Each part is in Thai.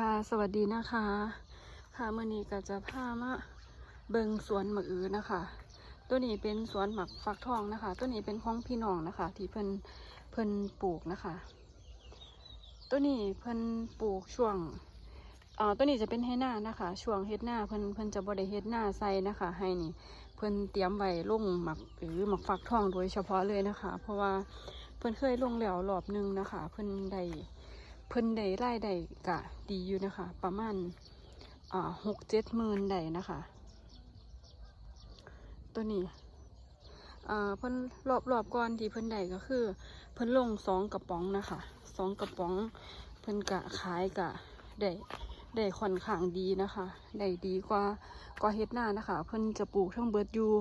ค่ะ สวัสดีนะคะค่ะมื่อนี้ก็จะพามาเบิงสวนหมะอือนะคะ ตัวนี้เป็นสวนหมักฟักทองนะคะ ตัวนี้เป็นของพี่น้องนะคะ ที่เพิ่นเพิ่นปลูกนะคะ ตัวนี้เพิ่นปลูกช่วงอ่าตัวนี้จะเป็นเฮ็ดหน้านะคะ ช่วงเฮ็ดหน้าเพิ่นเพิ่นจะบ่ได้เฮ็ดหน้าใส่นะคะ ให้นี่เพิ่นเตรียมไว้ลงหมักหรือหมักฟักทองโดยเฉพาะเลยนะคะ เพราะว่าเพิ่นเคยลงแล้วรอบหนึงนะคะ เพิ่นได้ เพิ่นได้รายได้กะดีอยู่นะคะ ประมาณอ่าหกเจ็ดหมื่นได้นะคะ ตัวนี้อ่าเพิ่นรอบรอบก่อนที่เพิ่นได้ก็คือ เพิ่นลงสองกระป๋องนะคะสองกระป๋อง เพิ่นกะขายกะได้ได้ค่อนข้างดีนะคะได้ดีกว่ากว่าเฮ็ดหน้านะคะ เพิ่นจะปลูกทั้งเบิดอยู่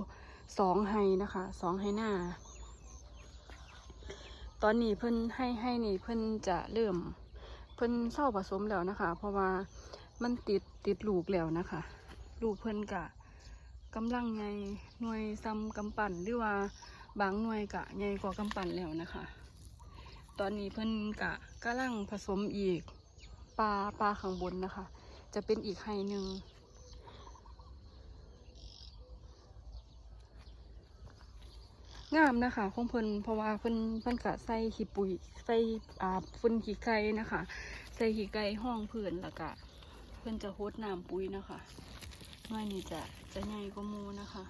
สองไฮนะคะสองไฮหน้า ตอนนี้เพิ่นให้ให้นี่เพิ่นจะเริ่ม พิ่นเศร้าผสมแล้วนะคะ เพราะว่ามันติดติดลูกแล้วนะคะ ลูกเพิ่นกะกำลังไงหน่วยซ้ำกำปั่นหรือว่าบางหน่วยกะใหญ่กว่ากำปั่นแล้วนะคะ ตอนนี้เพิ่นกะกำลังผสมอีกปลาปลาข้างบนนะคะ จะเป็นอีกไฮหนึ่ง งามนะคะของเพิ่นเพราะว่าเพิ่นเพิ่นกะใส่ขี้ปุ๋ยใส่อ่าฝุ่นขี้ไก่นะคะ ใส่ขี้ไก่ห้องเพื่อนแล้วก็เพิ่นจะโฮดน้ำปุ๋ยนะคะหน่วยนี้จะจะใหญ่กว่ามูนะคะ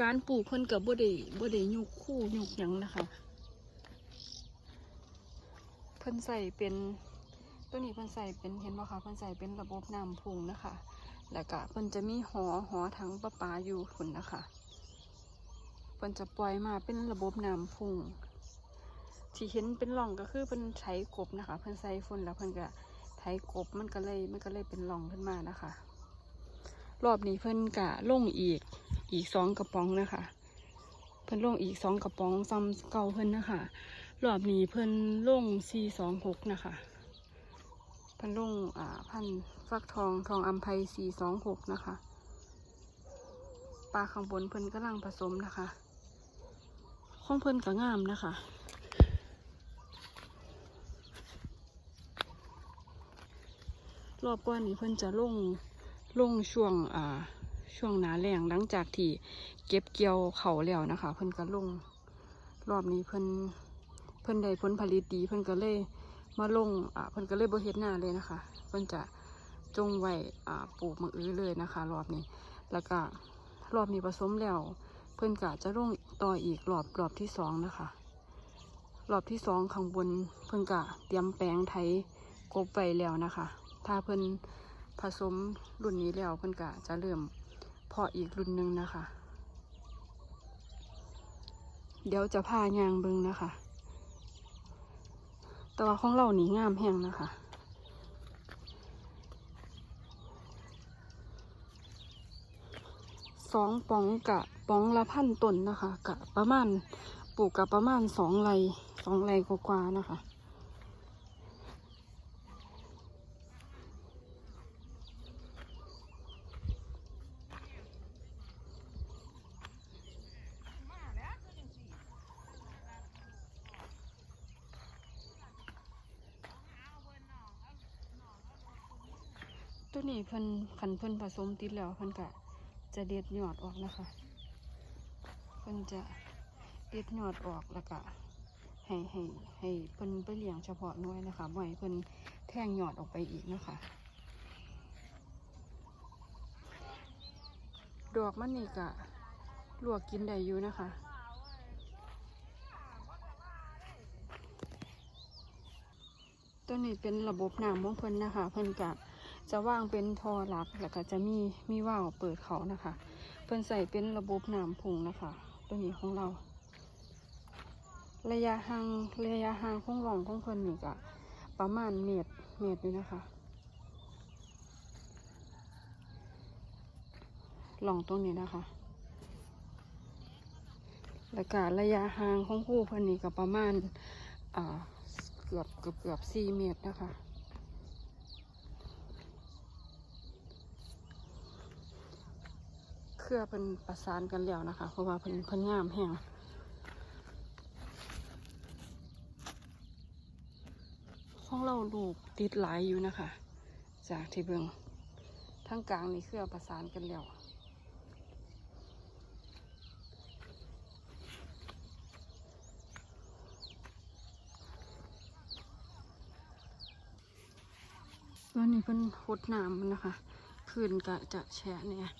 การปลูกเพิ่นกับบ่ได้บ่ได้ยุกคู่ยุกหยังนะคะ เพิ่นใส่เป็น ตัวนี้เพิ่นใส่เป็นเห็นบ่คะเพิ่นใส่เป็นระบบน้ำพุ่งนะคะ แล้วก็เพิ่นจะมีหอหอถังประปาอยู่พุ่นนะคะเพิ่นจะปล่อยมาเป็นระบบน้ำพุ่งที่เห็นเป็นร่องก็คือเพิ่นใช้กบนะคะ เพิ่นใส่ฝุ่นแล้วเพิ่นก็ไถกบมันก็เลยมันก็เลยเป็นร่องขึ้นมานะคะ รอบนี้เพิ่นกะลงอีกอีกสองกระป๋องนะคะ เพิ่นลงอีกสองกระป๋องซ้ำเก่าเพิ่นนะคะ รอบนี้เพิ่นลงสี่สองหกนะคะ พิ่นลุงอ่าพันฟักทองทองอัมไพสี่สองหกนะคะปลาข้างบนเพิ่นกำลังผสมนะคะของเพิ่นก็งามนะคะรอบก่อนนี้เพิ่นจะลงลงช่วงอ่าช่วงหนาแรงหลังจากที่เก็บเกี่ยวเขาแล้วนะคะ เพิ่นก็ลงรอบนี้เพิ่นเพิ่นได้ผลผลิตดีเพิ่นก็เลย มาลงอ่าเพิ่นก็เลยบ่เฮ็ดหน้าเลยนะคะ เพิ่นจะจงไว้อ่าปลูกมะอื้อเลยนะคะ รอบนี้ แล้วก็รอบนี้ผสมแล้ว เพิ่นก็จะลงต่ออีกรอบรอบที่สองนะคะ รอบที่สองข้างบนเพิ่นก็เตรียมแปลงไถกบไว้แล้วนะคะ ถ้าเพิ่นผสมรุ่นนี้แล้วเพิ่นก็จะเริ่มเพาะอีกรุ่นหนึ่งนะคะ เดี๋ยวจะพายางเบิงนะคะ แต่ว่าของเรานี่งามแห้งนะคะ สองปองกะปองละพันต้นนะคะ กะประมาณปลูกกับประมาณสองไรสองไรกว่าๆนะคะ ตัวนี้เพิ่นขันเพิ่นผสมติดแล้วเพิ่นกะจะเด็ดยอดออกนะคะ เพิ่นจะเด็ดยอดออกแล้วก็ให้ให้ให้เพิ่นไปเลี้ยงเฉพาะน้อยนะคะบ่ให้เพิ่นแท่งยอดออกไปอีกนะคะ ดอกมันนี่กะลวกกินได้อยู่นะคะตัวนี้เป็นระบบน้ำของเพิ่นนะคะ เพิ่นกะ จะว่างเป็นทอหลักแล้วก็จะมีมีว่าวเปิดเขานะคะเพิ่นใส่เป็นระบบน้ำพุงนะคะ ตัวนี้ของเรา ระยะห่างระยะห่างของหล่องของเพิ่นนี่กะประมาณเมตรเมตรอยู่นะคะหล่องตรงนี้นะคะแล้วก็ระยะห่างของคู่เพิ่นนี่ก็ประมาณอ่าเกือบเกือบเกือบสี่เมตรนะคะ รือเป็นประสานกันแล้วนะคะ เพราะว่าเพิ่นพิ่นงามแห้งของเราลูกติดหลายอยู่นะคะ จากที่เบิงทั้งกลางนี่เครือประสานกันแล้วตอนนี้เพิ่นหดน้ำมันนะคะพื้นก็จะแฉะเนี่ย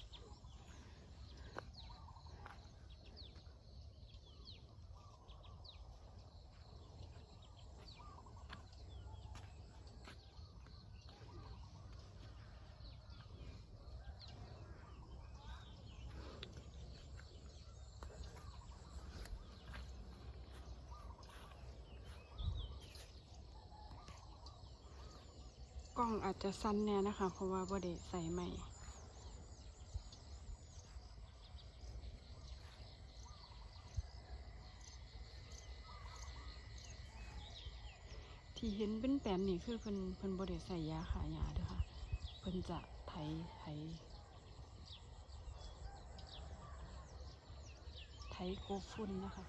ล้องอาจจะสั้นแน่นะคะ เพราะว่าบ่ได้ใส่ใหม่ที่เห็นเป็นแปลนนี่คือเพิ่นเพิ่นบ่ได้ใส่ยาขายาเด้อค่ะเพิ่นจะไถไถไถโกฝุ่นนะคะ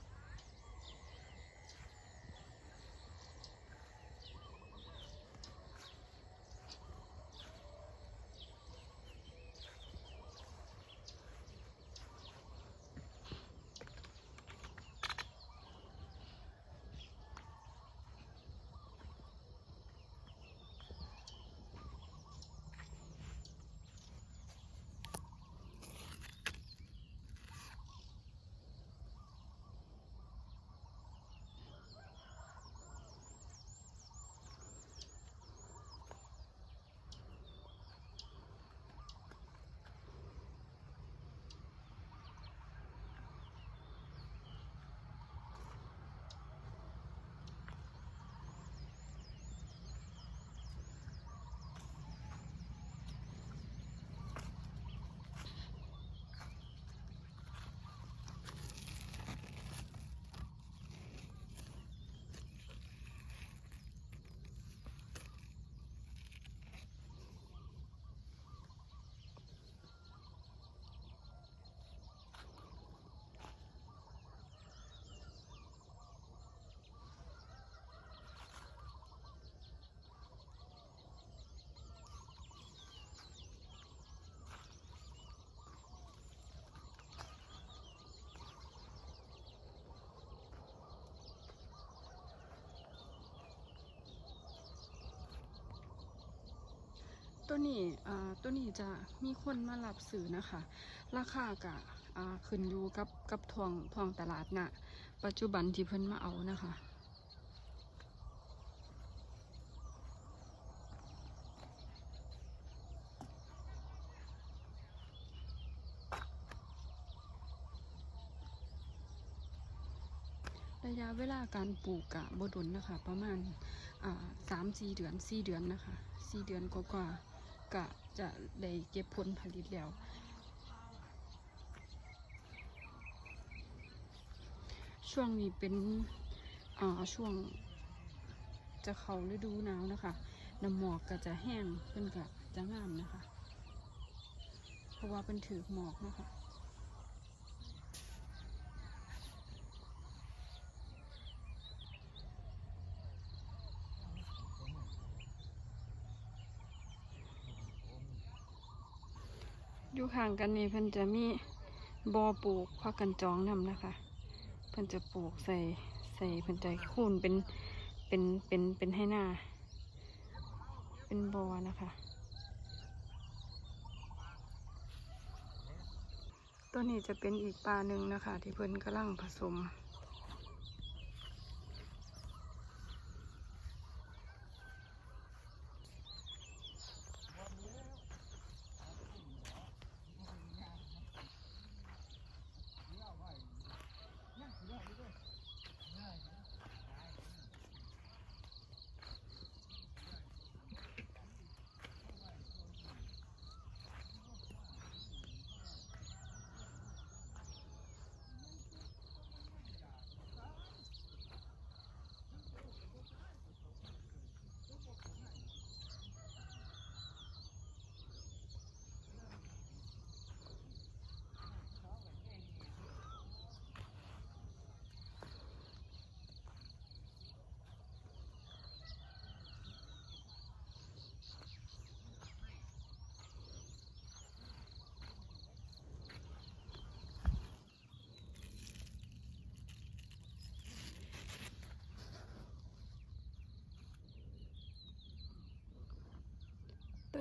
ตัวนี้ตัวนี้จะมีคนมารับซื้อนะคะ ราคากะอ่าขึ้นอยู่กับกับทวงทวงตลาดนะปัจจุบันที่เพิ่นมาเอานะคะระยะเวลาการปลูกกะบดนนะคะ ประมาณสามสี่เดือนสี่เดือนนะคะสี่เดือนกว่าๆ กะจะได้เก็บผลผลิตแล้วช่วงนี้เป็นอ่าช่วงจะเข้าฤดูหนาวนะคะน้ำหมอกก็จะแห้งเพิ่นก็จะงามนะคะ เพราะว่าเป็นถือหมอกนะคะ อยู่ข้างกันนี่เพิ่นจะมีบอปลูกพักกันจองนำนะคะ เพิ่นจะปลูกใส่ใส่เพิ่นจะคูนเป็นเป็นเป็นเป็นให้หน้า เป็นบอนะคะ ตัวนี้จะเป็นอีกปลาหนึ่งนะคะ ที่เพิ่นกำลังผสม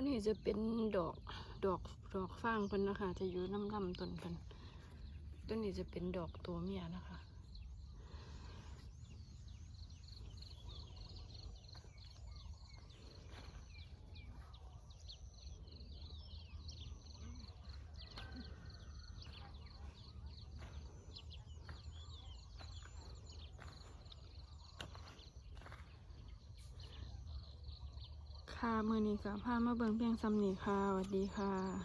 นี้จะเป็นดอกดอกดอกฟางเพิ่นนะคะ จะอยู่น้ำลำต้นเพิ่นต้นนี้จะเป็นดอกตัวเมียนะคะ ค่ะ มือนี้ก็พามาเบิ่งเพียงซ้ำนี้ค่ะสวัสดีค่ะ